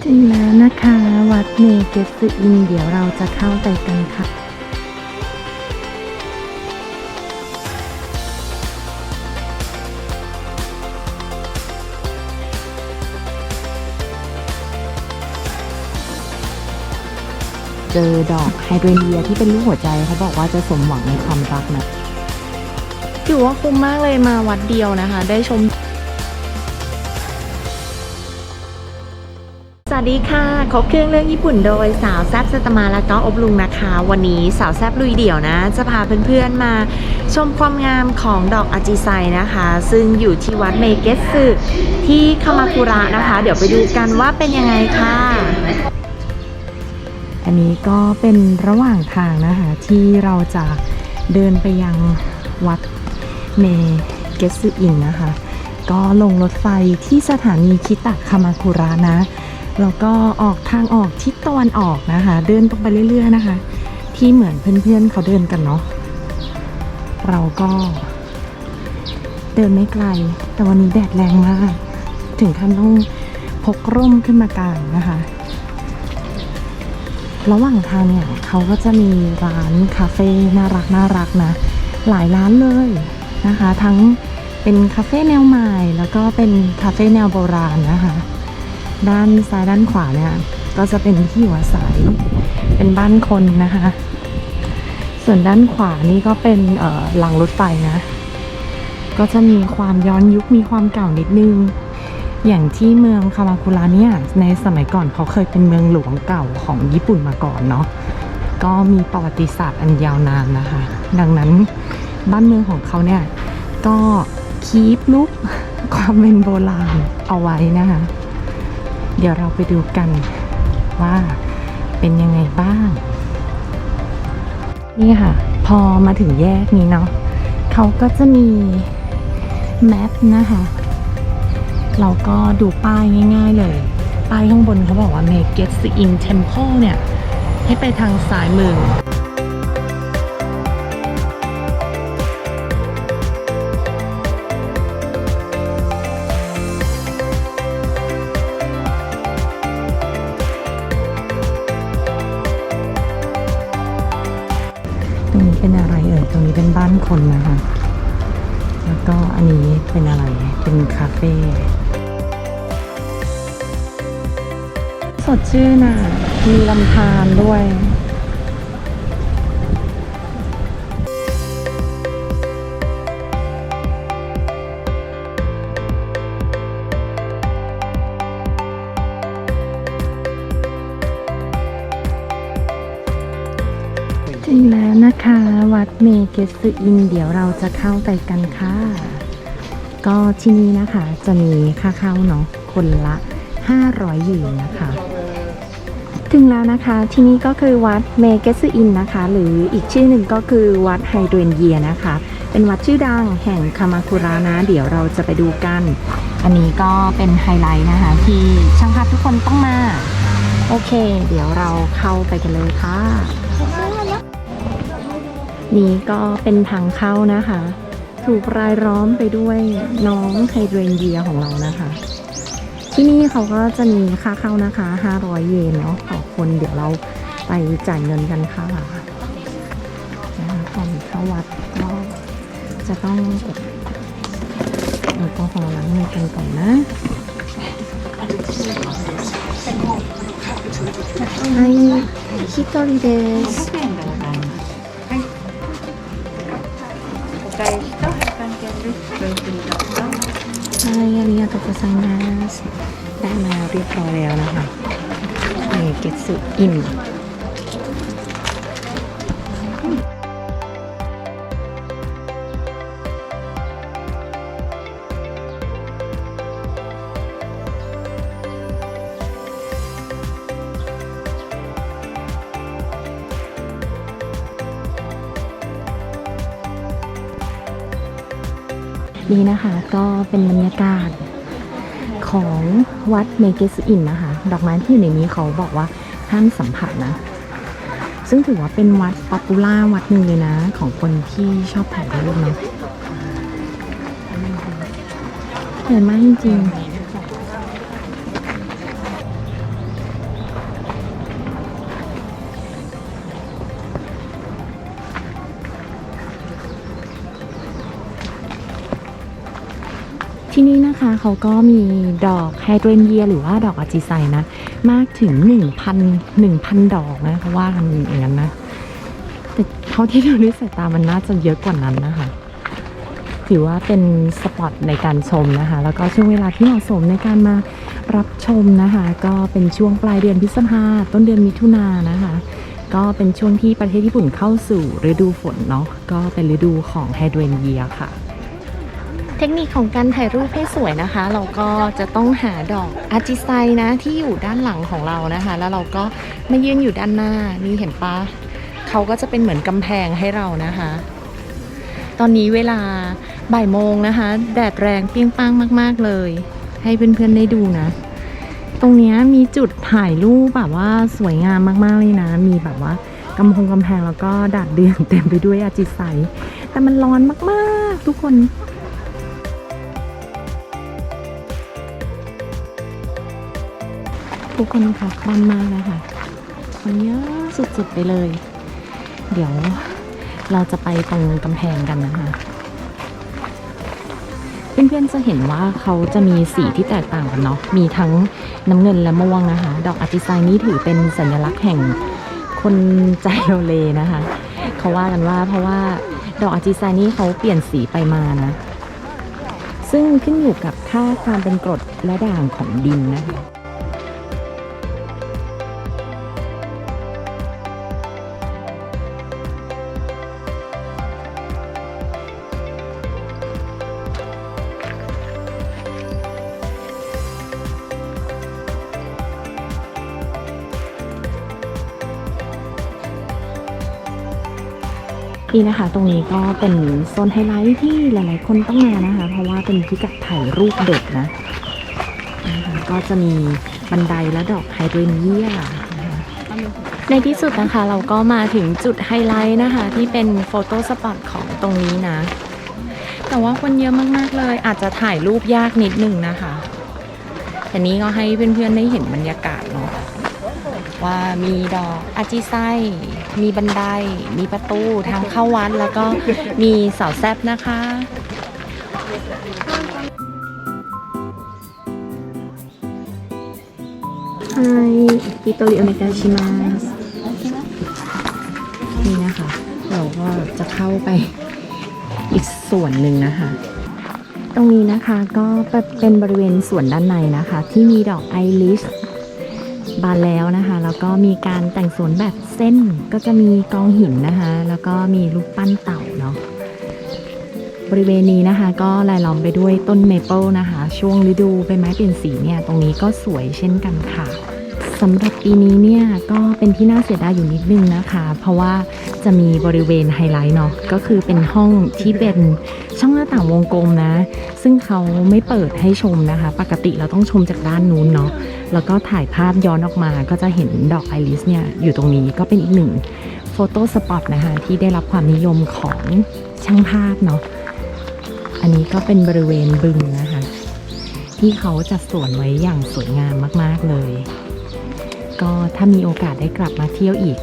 ถึงแล้วนะคะ วัดเมเกสอิน เดี๋ยวเราจะเข้าไปกันค่ะเจอดอกไฮเดรเนียที่เป็นรูปหัวใจเขาบอกว่าจะสมหวังในความรักนะถือว่าคุ้มมากเลยมาวัดเดียวนะคะ ได้ชม สวัสดีค่ะครบเครื่องเรื่องญี่ปุ่นโดยสาวแซบสตมาและก็อบลุงนะคะ วันนี้สาวแซบลุยเดี่ยวนะ จะพาเพื่อนๆมาชมความงามของดอกอาจิไซนะคะ ซึ่งอยู่ที่วัดเมเกสึที่คามาคุระนะคะ เดี๋ยวไปดูกันว่าเป็นยังไงค่ะ อันนี้ก็เป็นระหว่างทางนะคะที่เราจะเดินไปยังวัดเมเกสึอินนะคะ ก็ลงรถไฟที่สถานีคิตะคามาคุระนะ แล้วก็ออกทางออกทิศตะวันออกนะคะ เดินตรงไปเรื่อย ๆ นะคะ ที่เหมือนเพื่อนๆเขาเดินกันเนาะเราก็ เดินไม่ไกล แต่วันนี้แดดแรงมาก ถึงขั้นต้องพกร่มขึ้นมากางนะคะ ระหว่างทางเนี่ยเขาก็จะมีร้านคาเฟ่น่ารักน่ารักนะ หลายร้านเลยนะคะ ทั้งเป็นคาเฟ่แนวใหม่แล้วก็เป็นคาเฟ่แนวโบราณนะคะ ด้านซ้ายด้านขวาเนี่ยก็จะเป็นที่อยู่อาศัยเป็นบ้านคนนะคะ ส่วนด้านขวานี่ก็เป็นเอ่อหลังรถไฟนะ ก็จะมีความย้อนยุคมีความเก่านิดนึง อย่างที่เมืองคามาคุระเนี่ยในสมัยก่อนเขาเคยเป็นเมืองหลวงเก่าของญี่ปุ่นมาก่อนเนาะก็มีประวัติศาสตร์อันยาวนานนะคะ ดังนั้นบ้านเมืองของเขาเนี่ยก็คีปลุกความเป็นโบราณเอาไว้นะคะ เดี๋ยวเราไปดูกันว่าเป็นยังไงบ้าง นี่ค่ะ พอมาถึงแยกนี้เนาะเขาก็จะมีแมปนะคะ เราก็ดูป้ายง่ายๆเลย ป้ายข้างบนเขาบอกว่า Make Get in Temple เนี่ย ให้ไปทางซ้ายมือ ชื่นอะ มีลำธารด้วยถึงแล้วนะคะ วัดเมเกสึอิน เดี๋ยวเราจะเข้าไปกันค่ะ ก็ที่นี่นะคะจะมีค่าเข้าเนาะคนละ 500หยวนนะคะ ถึงแล้วนะคะที่นี่ก็คือวัดเมเกสอินนะคะ หรืออีกชื่อหนึ่งก็คือวัดไฮเดรนเยียนะคะ เป็นวัดชื่อดังแห่งคามาคุระนะ เดี๋ยวเราจะไปดูกัน อันนี้ก็เป็นไฮไลท์นะคะ ที่ช่างภาพทุกคนต้องมา โอเค เดี๋ยวเราเข้าไปกันเลยค่ะ นี่ก็เป็นทางเข้านะคะ ถูกรายล้อมไปด้วยน้องไฮเดรนเยียของเรานะคะ ที่นี่เขาก็จะมีค่าเข้านะคะ 500 เยนเนาะต่อคนเดี๋ยวเราไปจ่ายเงินกันค่ะนะคะก่อนเข้าวัดก็จะต้องเก็บแอลกอฮอล์ล้างมือกันก่อนนะไอฮิโตริเดส ใช่อันนี้ตกใจมาสได้มาเรียบร้อยแล้วนะคะเอเกตสุอิน นี่นะคะก็เป็นบรรยากาศของวัดเมเกสอินนะคะ ดอกไม้ที่อยู่ในนี้เขาบอกว่าห้ามสัมผัสนะ ซึ่งถือว่าเป็นวัดป๊อปปูล่าวัดหนึ่งเลยนะ ของคนที่ชอบถ่ายรูปเนาะสวยมากจริงๆ ที่นี่นะคะเขาก็มีดอกไฮเดรนเยียหรือว่าดอกอจิไซนะ มากถึง 1,000 1,000 ดอกนะเขาว่ากันอย่างนั้นนะ แต่เขาที่ดูด้วยสายตามันน่าจะเยอะกว่านั้นนะคะ ถือว่าเป็นสปอตในการชมนะคะ แล้วก็ช่วงเวลาที่เหมาะสมในการมารับชมนะคะ ก็เป็นช่วงปลายเดือนพฤษภาต้นเดือนมิถุนายนนะคะก็เป็นช่วงที่ประเทศญี่ปุ่นเข้าสู่ฤดูฝนเนาะก็เป็นฤดูของไฮเดรนเยียค่ะ ทคนิคของการถ่ายรูปให้สวยนะคะ เราก็จะต้องหาดอกอาจิไซนะที่อยู่ด้านหลังของเรานะคะ แล้วเราก็มายืนอยู่ด้านหน้านี่เห็นปะเขาก็จะเป็นเหมือนกำแพงให้เรานะคะ ตอนนี้เวลาบ่ายโมงนะคะ แดดแรงเปรี้ยงป้างมาก ๆ เลย ให้เพื่อนๆได้ดูนะ ตรงนี้มีจุดถ่ายรูปแบบว่าสวยงามมากๆเลยนะ มีแบบว่ากำพงกำแพงแล้วก็ดาดเดือนเต็มไปด้วยอาจิไซแต่มันร้อนมากๆ ทุกคน ทุกคนค่ะคล่อนมากนะคะคนเยอะสุดๆไปเลย เดี๋ยวเราจะไปตรงกำแพงกันนะคะเพื่อนๆจะเห็นว่าเขาจะมีสีที่แตกต่างกันเนาะ มีทั้งน้ำเงินและม่วงนะคะ ดอกอาติไซนี้ถือเป็นสัญลักษณ์แห่งคนใจโลเลนะคะ เขาว่ากันว่าเพราะว่าดอกอาร์ติไซนี้เขาเปลี่ยนสีไปมานะ ซึ่งขึ้นอยู่กับค่าความเป็นกรดและด่างของดินนะคะ นี่นะคะ ตรงนี้ก็เป็นโซนไฮไลท์ที่หลาย ๆ คนต้องมานะคะ เพราะว่าเป็นพิกัดถ่ายรูปเด็ดนะนะคะก็จะมีบันไดและดอกไฮเดรนเยียนะคะในที่สุดนะคะเราก็มาถึงจุดไฮไลท์นะคะ ที่เป็นโฟโต้สปอตของตรงนี้นะ แต่ว่าคนเยอะมาก ๆ เลย อาจจะถ่ายรูปยากนิดนึงนะคะแต่นี้ก็ให้เพื่อน ๆ ได้เห็นบรรยากาศเนาะ ว่ามีดอกอาจิไซมีบันได มีประตูทางเข้าวัดแล้วก็มีเสาแซบนะคะไฮอิโตริโอเนกาชิมาสนี่นะคะ เราก็จะเข้าไปอีกส่วนหนึ่งนะคะตรงนี้นะคะก็เป็นบริเวณส่วนด้านในนะคะ ที่มีดอกไอริส บานแล้วนะคะ แล้วก็มีการแต่งสวนแบบเส้นก็จะมีกองหินนะคะ แล้วก็มีรูปปั้นเต่าเนาะบริเวณนี้นะคะก็รายล้อมไปด้วยต้นเมเปิลนะคะ ช่วงฤดูใบไม้เปลี่ยนสีเนี่ย ตรงนี้ก็สวยเช่นกันค่ะ สำหรับปีนี้เนี่ยก็เป็นที่น่าเสียดายอยู่นิดนึงนะคะ เพราะว่าจะมีบริเวณไฮไลท์เนาะก็คือเป็นห้องที่เป็นช่องหน้าต่างวงกลมนะ ซึ่งเขาไม่เปิดให้ชมนะคะ ปกติเราต้องชมจากด้านนู้นเนาะแล้วก็ถ่ายภาพย้อนออกมาก็จะเห็นดอกไอริสเนี่ยอยู่ตรงนี้ก็เป็นอีกหนึ่งโฟโต้สปอตนะคะที่ได้รับความนิยมของช่างภาพเนาะอันนี้ก็เป็นบริเวณบึงนะคะ ที่เขาจัดสวนไว้อย่างสวยงามมาก ๆ เลย ก็ถ้ามีโอกาสได้กลับมาเที่ยวอีก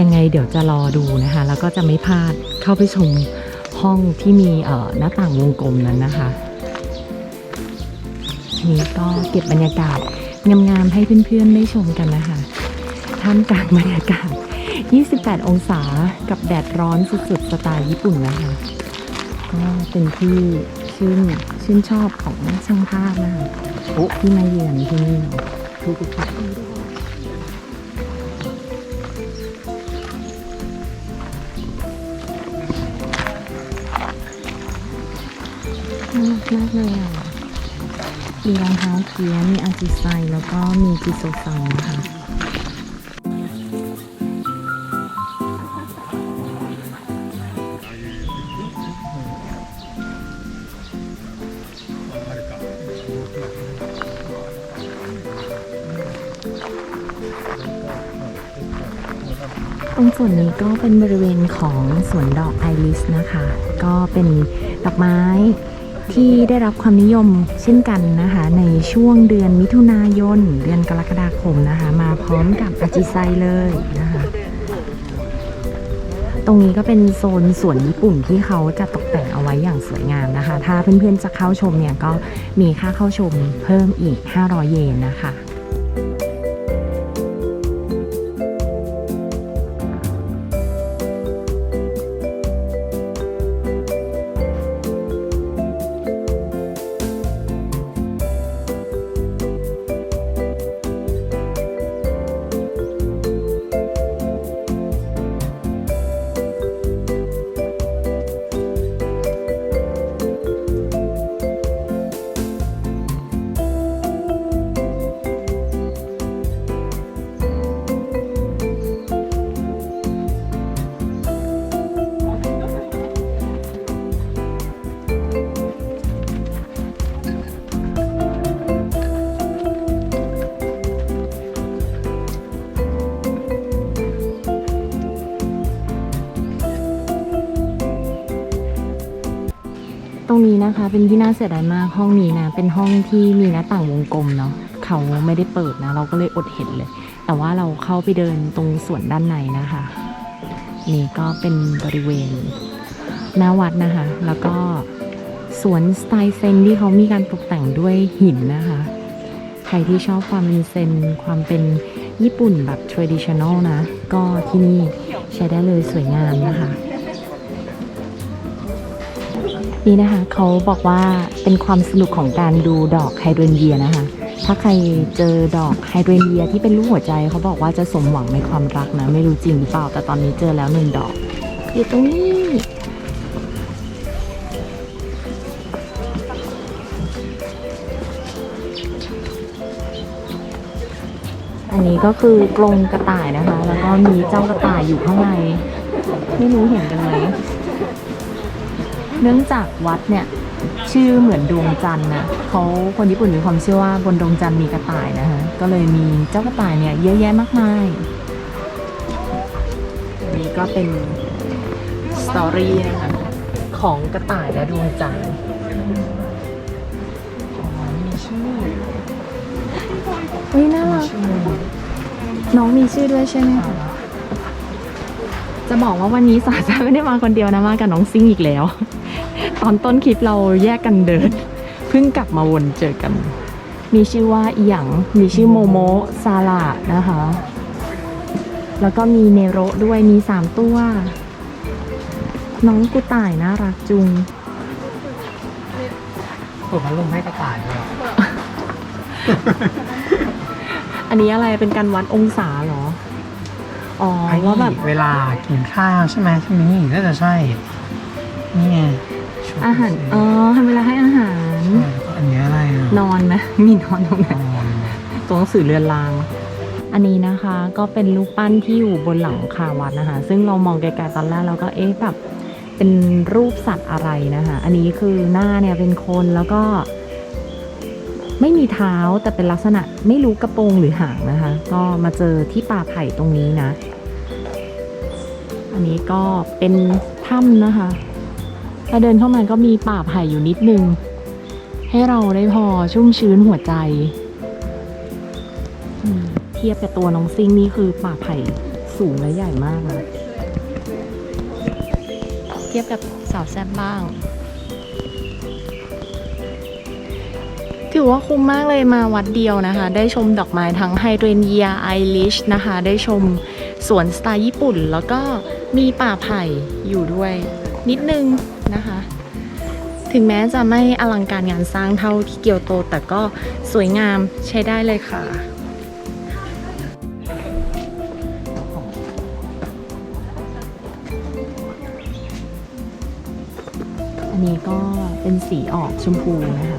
ยังไงเดี๋ยวจะรอดูนะคะ แล้วก็จะไม่พลาดเข้าไปชมห้องที่มีหน้าต่างวงกลมนั้นนะคะนี่ก็เก็บบรรยากาศงามๆให้เพื่อนๆได้ชมกันนะคะท่ามกลางบรรยากาศ 28 องศากับแดดร้อนสุดๆ สไตล์ญี่ปุ่นนะคะ ก็เป็นที่ชื่นชื่นชอบของช่างภาพนะคะที่มาเยือนที่นี่ทุกๆคนน่ารัก มากเลยอะ มีรองเท้าเคียมีอาจิไซแล้วก็มีจิโซซังนะคะตรงส่วนนี้ก็เป็นบริเวณของสวนดอกไอริสนะคะ ก็เป็นดอกไม้ ที่ได้รับความนิยมเช่นกันนะคะ ในช่วงเดือนมิถุนายน เดือนกรกฎาคมนะคะ มาพร้อมกับอาจิไซเลยนะคะ ตรงนี้ก็เป็นโซนสวนญี่ปุ่นที่เขาจะตกแต่งเอาไว้อย่างสวยงามนะคะ ถ้าเพื่อนๆจะเข้าชมเนี่ยก็มีค่าเข้าชมเพิ่มอีก 500 เยนนะคะ ตรงนี้นะคะ เป็นที่น่าเสียดายมากห้องนี้นะ เป็นห้องที่มีหน้าต่างวงกลมเนาะเขาไม่ได้เปิดนะ เราก็เลยอดเห็นเลย แต่ว่าเราเข้าไปเดินตรงสวนด้านในนะคะ นี่ก็เป็นบริเวณหน้าวัดนะคะ แล้วก็สวนสไตล์เซนที่เขามีการตกแต่งด้วยหินนะคะ ใครที่ชอบความเป็นเซน ความเป็นญี่ปุ่นแบบ traditional นะ ก็ที่นี่ใช้ได้เลยสวยงามนะคะ นี่นะคะเขาบอกว่าเป็นความสนุกของการดูดอกไฮโดรนเยียนะคะ ถ้าใครเจอดอกไฮโดรนเยียที่เป็นรูปหัวใจเขาบอกว่าจะสมหวังในความรักนะ ไม่รู้จริงหรือเปล่า แต่ตอนนี้เจอแล้วหนึ่งดอก อยู่ตรงนี้อันนี้ก็คือกรงกระต่ายนะคะ แล้วก็มีเจ้ากระต่ายอยู่ข้างใน ไม่รู้เห็นกันไหม เนื่องจากวัดเนี่ยชื่อเหมือนดวงจันทร์นะเขาคนญี่ปุ่นมีความเชื่อว่าบนดวงจันทร์มีกระต่ายนะคะก็เลยมีเจ้ากระต่ายเนี่ยเยอะแยะมากมายอันนี้ก็เป็นสตอรี่นะคะของกระต่ายและดวงจันทร์อ๋อมีชื่อเฮ้ยน่ารักน้องมีชื่อด้วยใช่ไหมคะจะบอกว่าวันนี้สาจะไม่ได้มาคนเดียวนะมากับน้องซิ่งอีกแล้ว ตอนต้นคลิปเราแยกกันเดิน เพิ่งกลับมาวนเจอกัน มีชื่อว่าอีหยัง มีชื่อโมโมซาลานะคะ แล้วก็มีเนโรด้วย มีสามตัว น้องกุต่ายน่ารักจุงเปิดพัดลมให้กระต่ายด้วยเหรออันนี้อะไรเป็นการวัดองศาเหรอ อ๋อไอ้ว่าแบบ เวลากินข้าวใช่ไหมใช่ไหมนี่น่าจะใช่ นี่ไงชุด อาหาร อ๋อทำเวลาให้อาหารใช่แล้วก็อันนี้อะไรอะนอนไหมมีนอนตรงไหนนอนตัวหนังสือเรือนราง อันนี้นะคะก็เป็นรูปปั้นที่อยู่บนหลังคาวัดนะคะ ซึ่งเรามองไกลๆตอนแรกเราก็เอ๊ะแบบเป็นรูปสัตว์อะไรนะคะ อันนี้คือหน้าเนี่ยเป็นคนแล้วก็ ไม่มีเท้าแต่เป็นลักษณะไม่รู้กระโปรงหรือหางนะคะ ก็มาเจอที่ป่าไผ่ตรงนี้นะ อันนี้ก็เป็นถ้ำนะคะ ถ้าเดินเข้ามาก็มีป่าไผ่อยู่นิดนึง ให้เราได้พอชุ่มชื้นหัวใจ เทียบกับตัวน้องซิงนี่คือป่าไผ่สูงและใหญ่มากนะเทียบกับสาวแซ่บบ้าง ถือว่าคุ้มมากเลยมาวัดเดียวนะคะ ได้ชมดอกไม้ทั้งไฮเดรนเยียไอริชนะคะ ได้ชมสวนสไตล์ญี่ปุ่น แล้วก็มีป่าไผ่อยู่ด้วย นิดนึง นะคะ ถึงแม้จะไม่อลังการงานสร้างเท่าที่เกียวโต แต่ก็สวยงามใช้ได้เลยค่ะอันนี้ก็เป็นสีออกชมพูนะคะ